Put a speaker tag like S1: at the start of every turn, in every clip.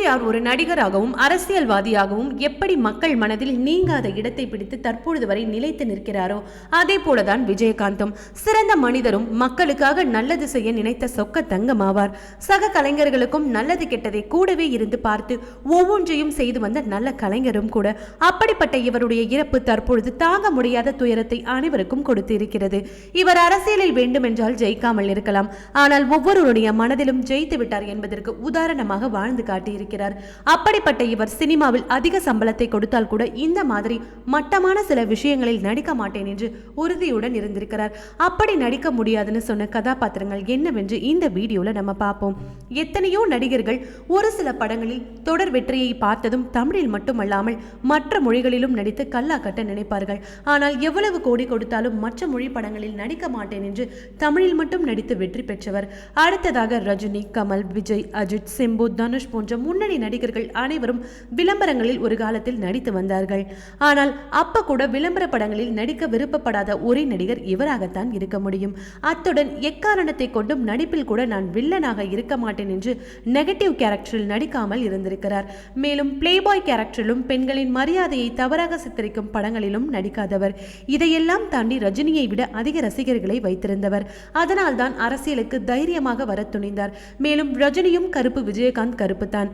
S1: எம்ஜிஆர் ஒரு நடிகராகவும் அரசியல்வாதியாகவும் எப்படி மக்கள் மனதில் நீங்காத இடத்தை பிடித்து தற்பொழுது வரை நிலைத்து நிற்கிறாரோ அதே போலதான் விஜயகாந்தும். சிறந்த மனிதரும் மக்களுக்காக நல்லது செய்ய நினைத்த சொக்க தங்கமாவார். சக கலைஞர்களுக்கும் நல்லது கெட்டதை கூடவே இருந்து பார்த்து ஒவ்வொன்றையும் செய்து வந்த நல்ல கலைஞரும் கூட. அப்படிப்பட்ட இவருடைய இறப்பு தற்பொழுது தாங்க முடியாத துயரத்தை அனைவருக்கும் கொடுத்து இருக்கிறது இவர் அரசியலில் வேண்டுமென்றால் ஜெயிக்காமல் இருக்கலாம். ஆனால் ஒவ்வொருவருடைய மனதிலும் ஜெயித்து விட்டார் என்பதற்கு உதாரணமாக வாழ்ந்து காட்டியிருக்கிறார். இருக்கிறார் அப்படிப்பட்ட இவர் சினிமாவில் அதிக சம்பளத்தை கொடுத்தால் கூட இந்த மாதிரி மட்டமான சில விஷயங்களில் நடிக்க மாட்டேன் என்று உறுதியுடன் இருந்திருக்கிறார். அப்படி நடிக்க முடியாதுன்னு சொன்ன கதாபாத்திரங்கள் என்னவென்று இந்த வீடியோவில் நம்ம பார்ப்போம். எத்தனையோ நடிகர்கள் ஒரு சில படங்களில் தொடர் வெற்றியை பார்த்ததும் தமிழில் மட்டுமல்லாமல் மற்ற மொழிகளிலும் நடித்து கல்லா கட்ட நினைப்பார்கள். ஆனால் எவ்வளவு கோடி கொடுத்தாலும் மற்ற மொழி படங்களில் நடிக்க மாட்டேன் என்று தமிழில் மட்டும் நடித்து வெற்றி பெற்றவர். அடுத்ததாக ரஜினி கமல் விஜய் அஜித் சிம்பு தனுஷ் போன்ற முன் முன்னணி நடிகர்கள் அனைவரும் விளம்பரங்களில் ஒரு காலத்தில் நடித்து வந்தார்கள். ஆனால் அப்ப கூட விளம்பர படங்களில் நடிக்க விருப்பப்படாத ஒரே நடிகர் இவராகத்தான் இருக்க முடியும். அத்துடன் எக்காரணத்தை கொண்டும் நடிப்பில் கூட நான் வில்லனாக இருக்க மாட்டேன் என்று நெகட்டிவ் கேரக்டரில் நடிக்காமல் இருந்திருக்கிறார். மேலும் பிளேபாய் கேரக்டரிலும் பெண்களின் மரியாதையை தவறாக சித்தரிக்கும் படங்களிலும் நடிக்காதவர். இதையெல்லாம் தாண்டி ரஜினியை விட அதிக ரசிகர்களை வைத்திருந்தவர். அதனால்தான் அரசியலுக்கு தைரியமாக வர துணிந்தார். மேலும் ரஜினியும் கருப்பு விஜயகாந்த் கருப்பு தான்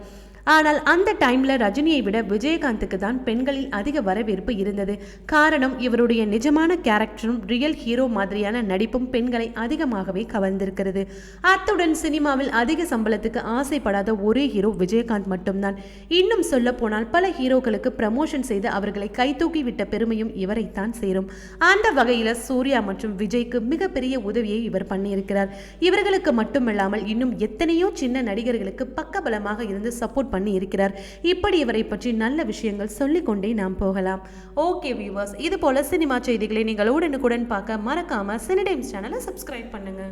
S1: ஆனால் அந்த டைம்ல ரஜினியை விட விஜயகாந்துக்கு தான் பெண்களில் அதிக வரவேற்பு இருந்தது. காரணம் இவருடைய நிஜமான கேரக்டரும் ரியல் ஹீரோ மாதிரியான நடிப்பும் பெண்களை அதிகமாகவே கவர்ந்திருக்கிறது. அத்துடன் சினிமாவில் அதிக சம்பளத்துக்கு ஆசைப்படாத ஒரே ஹீரோ விஜயகாந்த் மட்டும்தான். இன்னும் சொல்ல போனால் பல ஹீரோக்களுக்கு ப்ரமோஷன் செய்து அவர்களை கைதூக்கி விட்ட பெருமையும் இவரைத்தான் சேரும். அந்த வகையில் சூர்யா மற்றும் விஜய்க்கு மிகப்பெரிய உதவியை இவர் பண்ணியிருக்கிறார். இவர்களுக்கு மட்டுமில்லாமல் இன்னும் எத்தனையோ சின்ன நடிகர்களுக்கு பக்கபலமாக இருந்து சப்போர்ட் பண்ணி இருக்கிறார். இப்படி இவரை பற்றி நல்ல விஷயங்கள் சொல்லிக்கொண்டே நாம் போகலாம். ஓகே வியூவர்ஸ் இது போல சினிமா செய்திகளை நீங்கள் உடனுக்குடன் பார்க்க மறக்காம சினிடைம்ஸ் சேனலை சப்ஸ்கிரைப் பண்ணுங்க.